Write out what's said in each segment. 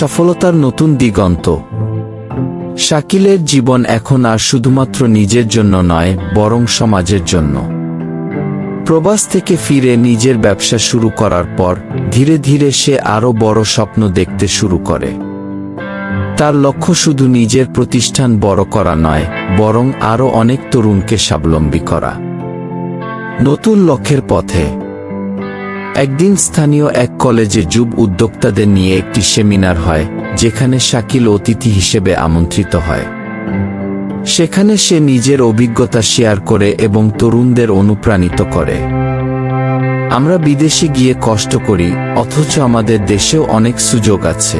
সফলতার নতুন দিগন্ত। শাকিলের জীবন এখন আর শুধুমাত্র নিজের জন্য নয়, বরং সমাজের জন্য। প্রবাস থেকে ফিরে নিজের ব্যবসা শুরু করার পর, ধীরে ধীরে সে আরও বড় স্বপ্ন দেখতে শুরু করে। তার লক্ষ্য শুধু নিজের প্রতিষ্ঠান বড় করা নয়, বরং আরও অনেক তরুণকে স্বাবলম্বী করা। নতুন লক্ষ্যের পথে একদিন স্থানীয় এক কলেজে যুব উদ্যোক্তাদের নিয়ে একটি সেমিনার হয়, যেখানে শাকিল অতিথি হিসেবে আমন্ত্রিত হয়। সেখানে সে নিজের অভিজ্ঞতা শেয়ার করে এবং তরুণদের অনুপ্রাণিত করে। আমরা বিদেশে গিয়ে কষ্ট করি, অথচ আমাদের দেশেও অনেক সুযোগ আছে।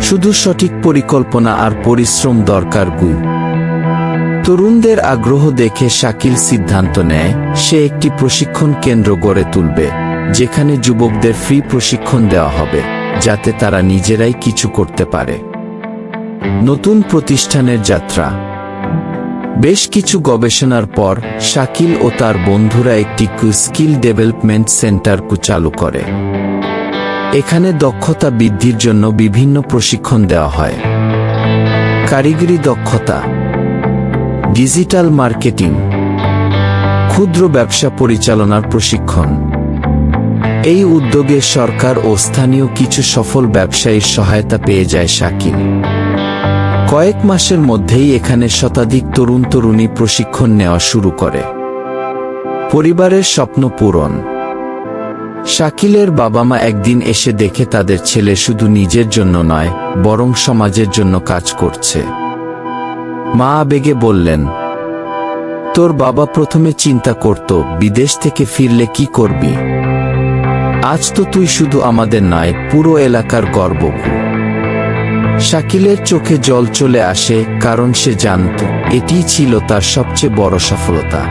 শুধু সঠিক পরিকল্পনা আর পরিশ্রম দরকার গু তরুণদের আগ্রহ দেখে শাকিল সিদ্ধান্ত নেয়, সে একটি প্রশিক্ষণ কেন্দ্র গড়ে তুলবে, যেখানে যুবকদের ফ্রি প্রশিক্ষণ দেওয়া হবে, যাতে তারা নিজেরাই কিছু করতে পারে। নতুন প্রতিষ্ঠানের যাত্রা। বেশ কিছু গবেষণার পর, শাকিল ও তার বন্ধুরা একটি স্কিল ডেভেলপমেন্ট সেন্টার চালু করে। এখানে দক্ষতা বৃদ্ধির জন্য বিভিন্ন প্রশিক্ষণ দেওয়া হয়। কারিগরি দক্ষতা। ডিজিটাল মার্কেটিং, ক্ষুদ্র ব্যবসা পরিচালনার প্রশিক্ষণ। এই উদ্যোগে সরকার ও স্থানীয় কিছু সফল ব্যবসায়ীর সহায়তা পেয়ে যায় শাকিল। কয়েক মাসের মধ্যেই এখানে শতাধিক তরুণ তরুণী প্রশিক্ষণ নেওয়া শুরু করে। পরিবারের স্বপ্ন পূরণ। শাকিলের বাবা মা একদিন এসে দেখে তাদের ছেলে শুধু নিজের জন্য নয়, বরং সমাজের জন্য কাজ করছে। মা আবেগে বললেন, তোর বাবা প্রথমে চিন্তা করত, বিদেশ থেকে ফিরলে কি করবি? আজ তো তুই শুধু আমাদের নয়, পুরো এলাকার গর্ব শাকিলের চোখে জল চলে আসে, কারণ সে জানত এটিই ছিল তার সবচেয়ে বড় সফলতা।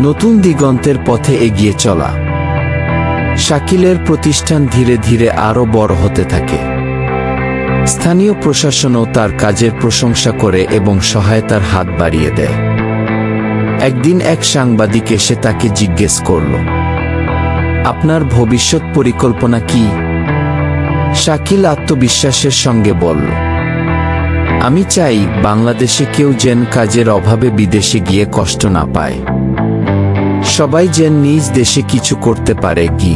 নতুন দিগন্তের পথে এগিয়ে চলা। শাকিলের প্রতিষ্ঠান ধীরে ধীরে আরও বড় হতে থাকে। স্থানীয় প্রশাসনও তার কাজের প্রশংসা করে এবং সহায়তার হাত বাড়িয়ে দেয়। একদিন এক সাংবাদিক এসে তাকে জিজ্ঞেস করল, আপনার ভবিষ্যৎ পরিকল্পনা কি? শাকিল আত্মবিশ্বাসের সঙ্গে বলল, আমি চাই বাংলাদেশে কেউ যেন কাজের অভাবে বিদেশে গিয়ে কষ্ট না পায়। সবাই যেন নিজ দেশে কিছু করতে পারে কি?